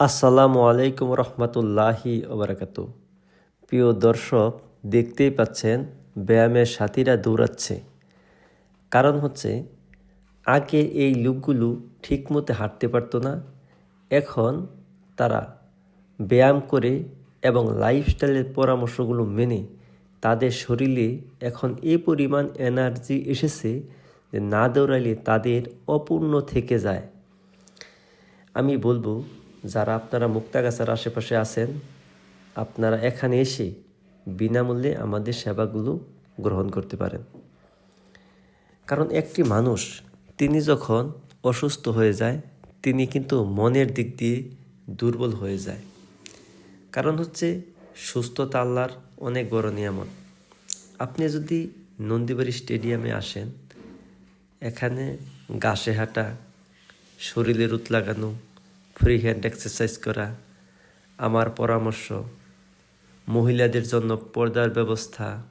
আসসালামু আলাইকুম রহমতুল্লাহি ওবরাকাতু। প্রিয় দর্শক, দেখতেই পাচ্ছেন ব্যায়ামের সাথীরা দৌড়াচ্ছে। কারণ হচ্ছে, আগে এই লোকগুলো ঠিকমতো হাঁটতে পারতো না, এখন তারা ব্যায়াম করে এবং লাইফস্টাইলের পরামর্শগুলো মেনে তাদের শরীরে এখন এ পরিমাণ এনার্জি এসেছে যে না দৌড়াইলে তাদের অপূর্ণ থেকে যায়। আমি বলব যারা আপনারা মুক্তাগাছার আশেপাশে আছেন, আপনারা এখানে এসে বিনামূল্যে আমাদের সেবাগুলো গ্রহণ করতে পারেন। কারণ একটি মানুষ, তিনি যখন অসুস্থ হয়ে যায়, তিনি কিন্তু মনের দিক দিয়ে দুর্বল হয়ে যায়। কারণ হচ্ছে সুস্থতা আল্লাহর অনেক বড় নিয়ামত। আপনি যদি নন্দীবাড়ি স্টেডিয়ামে আসেন, এখানে গাছে হাঁটা, শরীরে রুত লাগানো ফ্রি হ্যান্ড এক্সারসাইজ করা, আমার পরামর্শ, মহিলাদের জন্য পর্দার ব্যবস্থা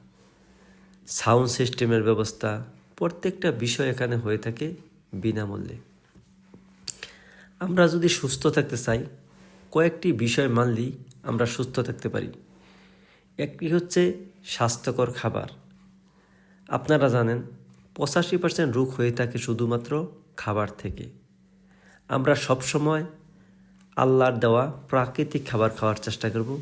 সাউন্ড সিস্টেমের ব্যবস্থা, প্রত্যেকটা বিষয় এখানে হয়ে থাকে বিনামূল্যে। আমরা যদি সুস্থ থাকতে চাই, কয়েকটি বিষয় মানলেই আমরা সুস্থ থাকতে পারি। একটি হচ্ছে স্বাস্থ্যকর খাবার। আপনারা জানেন, পঁচাশি পার্সেন্ট রোগ হয়ে থাকে শুধুমাত্র খাবার থেকে। আমরা সবসময় আল্লাহর দেওয়া প্রাকৃতিক খাবার খাওয়ার চেষ্টা করব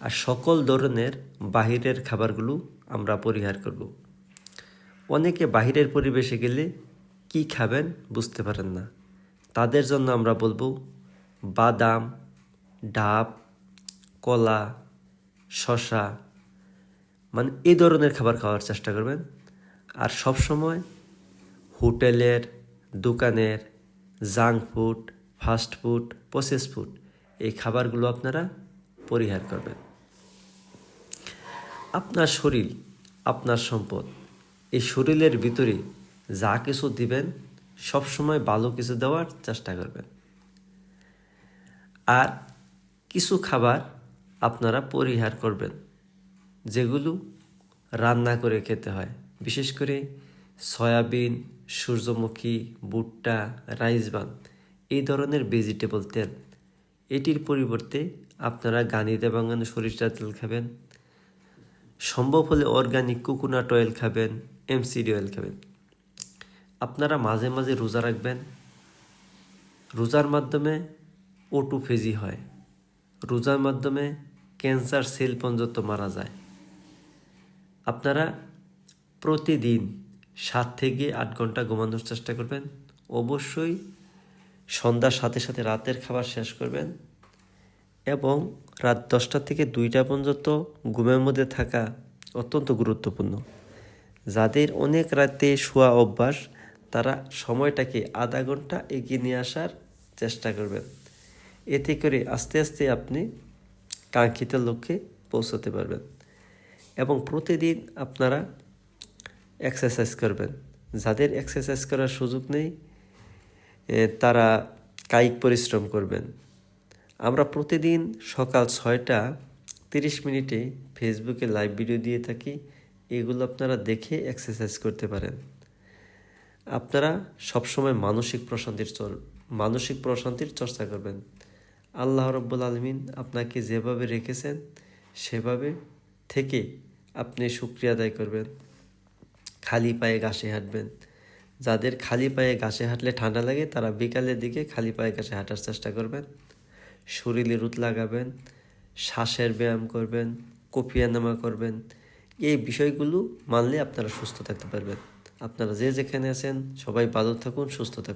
আর সকল ধরনের বাহিরের খাবারগুলো আমরা পরিহার করব। অনেকে বাহিরের পরিবেশে গেলে কি খাবেন বুঝতে পারেন না। তাদের জন্য আমরা বলব বাদাম, ডাব, কলা শশা মানে এই ধরনের খাবার খাওয়ার চেষ্টা করবেন। আর সব সময় হোটেলের, দোকানের, junk food fast food, process food, এই খাবারগুলো আপনারা পরিহার করবেন। আপনার শরীর, আপনার সম্পদ, এই শরীরের ভিতরে যা কিছু দিবেন সবসময় ভালো কিছু দেওয়ার চেষ্টা করবেন। আর কিছু খাবার আপনারা পরিহার করবেন, যেগুলো রান্না করে খেতে হয়। বিশেষ করে সয়াবিন, সূর্যমুখী, ভুট্টা রাইসবান এই ধরনের ভেজিটেবল তেল। এটির পরিবর্তে আপনারা গানিতে বাঙানো সরিষার তেল খাবেন। সম্ভব হলে অর্গানিক কোকোনাট অয়েল খাবেন এমসিডি অয়েল খাবেন। আপনারা মাঝে মাঝে রোজা রাখবেন। রোজার মাধ্যমে ওটুফেজি হয়। রোজার মাধ্যমে ক্যান্সার সেল পর্যন্ত মারা যায়। আপনারা প্রতিদিন সাত থেকে আট ঘণ্টা ঘুমানোর চেষ্টা করবেন। অবশ্যই সন্ধ্যার সাথে সাথে রাতের খাবার শেষ করবেন এবং রাত দশটা থেকে দুইটা পর্যন্ত ঘুমের মধ্যে থাকা অত্যন্ত গুরুত্বপূর্ণ। যাদের অনেক রাতে শোয়া অভ্যাস, তারা সময়টাকে আধা ঘণ্টা এগিয়ে নিয়ে আসার চেষ্টা করবেন। এতে করে আস্তে আস্তে আপনি কাঙ্ক্ষিত লক্ষ্যে পৌঁছতে পারবেন এবং প্রতিদিন আপনারা এক্সারসাইজ করবেন। যাদের এক্সারসাইজ করার সুযোগ নেই তারা কায়িক পরিশ্রম করবেন। আমরা প্রতিদিন সকাল ছয়টা তিরিশ মিনিটে ফেসবুকে লাইভ ভিডিও দিয়ে থাকি। এগুলো আপনারা দেখে এক্সারসাইজ করতে পারেন। আপনারা সবসময় মানসিক প্রশান্তির চর, মানসিক প্রশান্তির চর্চা করবেন। আল্লাহ রব্বুল আলমিন আপনাকে যেভাবে রেখেছেন, সেভাবে থেকে আপনি শুক্রিয়া আদায় করবেন। খালি পায়ে ঘাসে হাঁটবেন। যাদের খালি পায়ে ঘাসে হাঁটলে ঠান্ডা লাগে, তারা বিকালের দিকে খালি পায়ে ঘাসে হাঁটার চেষ্টা করবেন। শরীরে রুত লাগাবেন, শ্বাসের ব্যায়াম করবেন কপিয়ানামা করবেন। এই বিষয়গুলো মানলে আপনারা সুস্থ থাকতে পারবেন। আপনারা যে যেখানে আছেন, সবাই ভালো থাকুন, সুস্থ থাকুন।